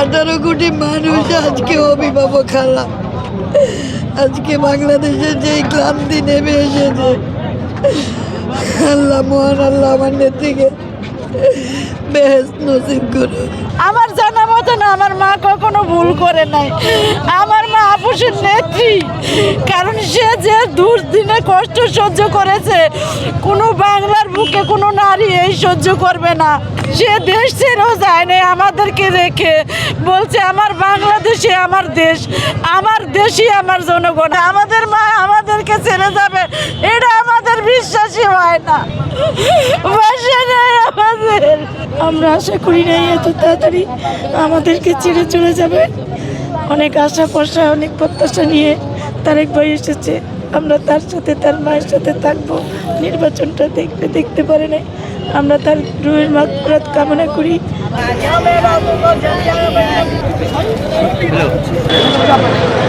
আঠারো কোটি মানুষ আজকে অভিভাবক হারা। আজকে বাংলাদেশে যে ক্লান্তি নেমে এসেছে। আল্লাহ, মহান আল্লাহ আমার নেত্রীকে আমার জানা মতো না, আমার মা কখনো ভুল করে নাই। আমার মা আপুসের নেত্রী। কারণ সে যে দুর্দিনে কষ্ট সহ্য করেছে, কোনো বাংলার বুকে কোনো নারী এই সহ্য করবে না। সে দেশ ছেড়েও আমাদেরকে রেখে বলছে, আমার বাংলাদেশে আমার দেশ, আমার দেশই আমার জনগণ, আমাদের মা আমাদেরকে ছেড়ে যাবে। এটা আমাদের বিশ্বাসই হয় না। আমাদের। আমরা আশা করি নাই এত তাড়াতাড়ি আমাদেরকে ছেড়ে চলে যাবে। অনেক আশা ভরসা অনেক প্রত্যাশা নিয়ে তারেক ভাই এসেছে। আমরা তার সাথে, তার মায়ের সাথে থাকব। নির্বাচনটা দেখতে দেখতে পারে নাই। আমরা তার রুয়ের মাত্রাত কামনা করি। হ্যালো।